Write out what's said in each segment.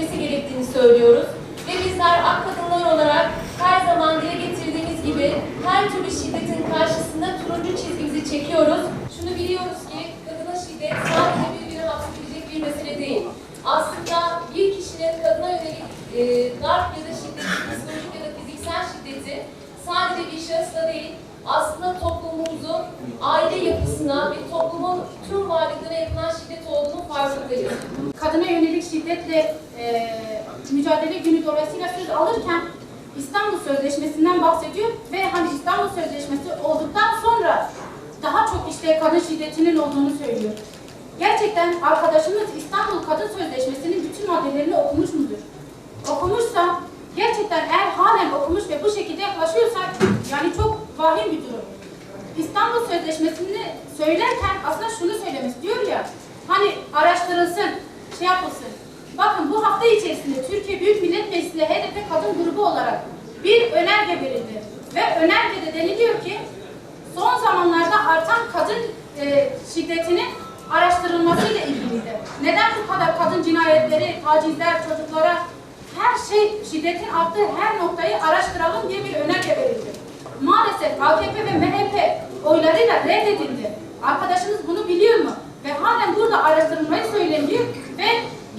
sözleşmesi gerektiğini söylüyoruz. Ve bizler ak kadınlar olarak her zaman dile getirdiğimiz gibi her türlü şiddetin karşısında turuncu çizgimizi çekiyoruz. Şunu biliyoruz ki kadına şiddet sadece birbirine hapsedilecek bir mesele değil. Aslında bir kişinin kadına yönelik e, darp ya da şiddeti, psikolojik ya da fiziksel şiddeti sadece bir şahısla değil, aslında toplumumuzun aile yapısına ve toplumun tüm varlıklarına yapılan şiddet olduğunu farkındayız. kadına yönelik şiddetle e, mücadele günü dolayısıyla söz alırken İstanbul Sözleşmesi'nden bahsediyor ve hani İstanbul Sözleşmesi olduktan sonra daha çok işte kadın şiddetinin olduğunu söylüyor. Gerçekten arkadaşımız İstanbul Kadın Sözleşmesi'nin bütün maddelerini okumuş mudur? Okumuşsa gerçekten eğer halen okumuş ve bu şekilde yaklaşıyorsa yani çok vahim bir durum. İstanbul Sözleşmesi'ni söylerken aslında şunu söylemek istiyor ya, hani araştırılsın, şey yapılsın. Bakın bu hafta içerisinde Türkiye Büyük Millet Meclisi ile HDP kadın grubu olarak bir önerge verildi. Ve önergede deniliyor ki son zamanlarda artan kadın e, şiddetinin araştırılmasıyla ilgiliydi. Neden bu kadar kadın cinayetleri, tacizler, çocuklara her şey şiddetin arttığı her noktayı araştıralım diye bir önerge verildi. Maalesef AKP ve MHP oylarıyla reddedildi. Arkadaşınız bunu biliyor mu? Ve halen burada araştırılmayı söyleniyor ve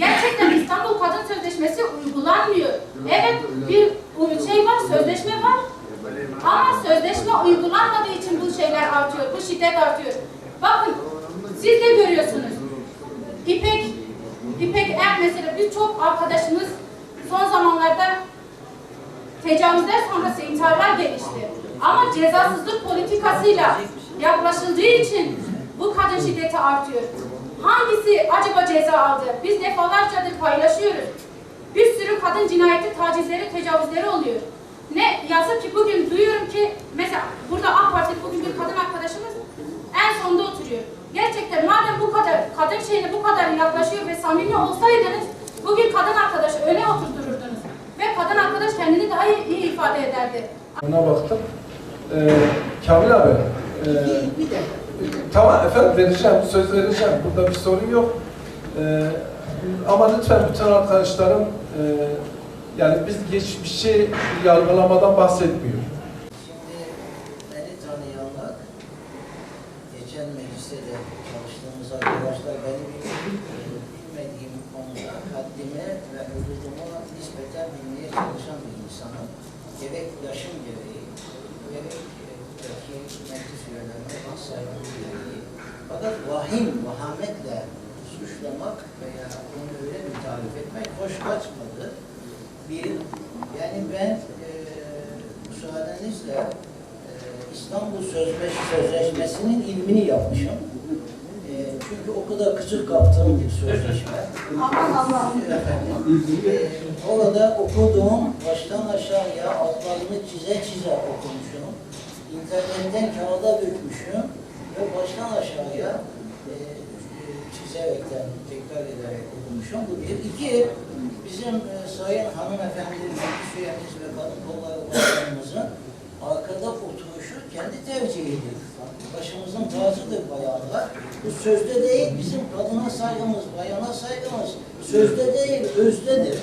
gerçekten İstanbul Kadın Sözleşmesi uygulanmıyor. Evet bir şey var, sözleşme var. Ama sözleşme uygulanmadığı için bu şeyler artıyor, bu şiddet artıyor. Bakın siz de görüyorsunuz. İpek, İpek Er mesela birçok arkadaşımız son zamanlarda tecavüzler sonrası intiharlar gelişti. Ama cezasızlık politikasıyla yaklaşıldığı için bu kadın şiddeti artıyor. Hangisi acaba ceza aldı? Biz defalarcadır paylaşıyoruz. Bir sürü kadın cinayeti, tacizleri, tecavüzleri oluyor. Ne yazık ki bugün duyuyorum ki mesela burada AK Parti bugün bir kadın arkadaşımız en sonda oturuyor. Gerçekten madem bu kadar kadın şeyine bu kadar yaklaşıyor ve samimi olsaydınız bugün kadın arkadaşı öne oturturdunuz. Ve kadın arkadaş kendini daha iyi, iyi ifade ederdi. Ona baktım. Ee, Kamil abi, e, tamam efendim vereceğim, söz vereceğim. Burada bir sorun yok. Ee, ama lütfen bütün arkadaşlarım, e, yani biz geçmişi yargılamadan bahsetmiyor. Şimdi beni tanıyanlar, geçen mecliste de çalıştığımız arkadaşlar beni bil- bilmediğim konuda haddime ve hududumu nispeten bilmeye çalışan bir insanım. Gerek yaşım gereği, gerek e, ki meclis üyelerine. Fakat vahim, vahametle suçlamak veya onu öyle bir tarif etmek hoş kaçmadı. Bir, yani ben e, müsaadenizle e, İstanbul Sözleş Sözleşmesi'nin ilmini yapmışım. E, çünkü o kadar küçük kaptığım bir sözleşme. Allah'ım. Efendim, e, orada okuduğum baştan aşağıya altlarını çize çize okumuşum. İnternetten kağıda dökmüşüm ve baştan aşağıya e, e, çizerekten, tekrar ederek okumuşum. Bu bir. İki, bizim e, sayın hanımefendi, meclis üyemiz ve kadın kolları başkanımızın arkada oturuşu kendi tercihidir. Başımızın tacıdır bayanlar. Bu sözde değil, bizim kadına saygımız, bayana saygımız sözde değil, özdedir.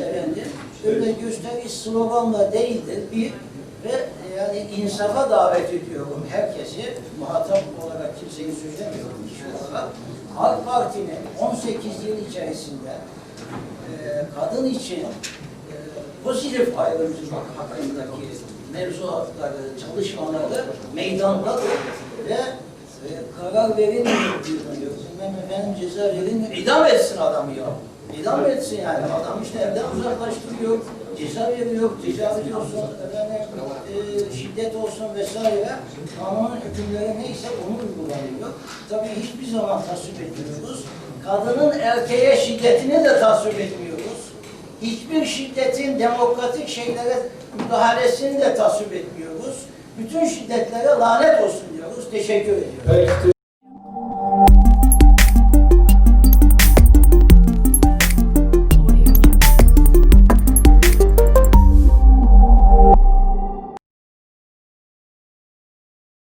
Efendim, öyle gösteriş sloganla değildir. Bir, ve e, yani insafa davet ediyorum herkesi, muhatap olarak kimseyi suçlamıyorum kişi olarak. AK Parti'nin 18 yıl içerisinde e, kadın için e, pozitif ayrımcılık hakkındaki mevzuatları, çalışmaları meydandadır ve e, karar verilmiyor diyor. Bilmem efendim ceza verilmiyor. İdam etsin adamı ya. İdam etsin yani. Adam işte evden uzaklaştırıyor, ceza veriyor, tecavüz olsun, efendim, e, şiddet olsun vesaire. Kanunun hükümleri neyse onu uygulanıyor. Tabii hiçbir zaman tasvip etmiyoruz. Kadının erkeğe şiddetini de tasvip etmiyoruz. Hiçbir şiddetin demokratik şeylere müdahalesini de tasvip etmiyoruz. Bütün şiddetlere lanet olsun diyoruz. Teşekkür ediyorum. Peki,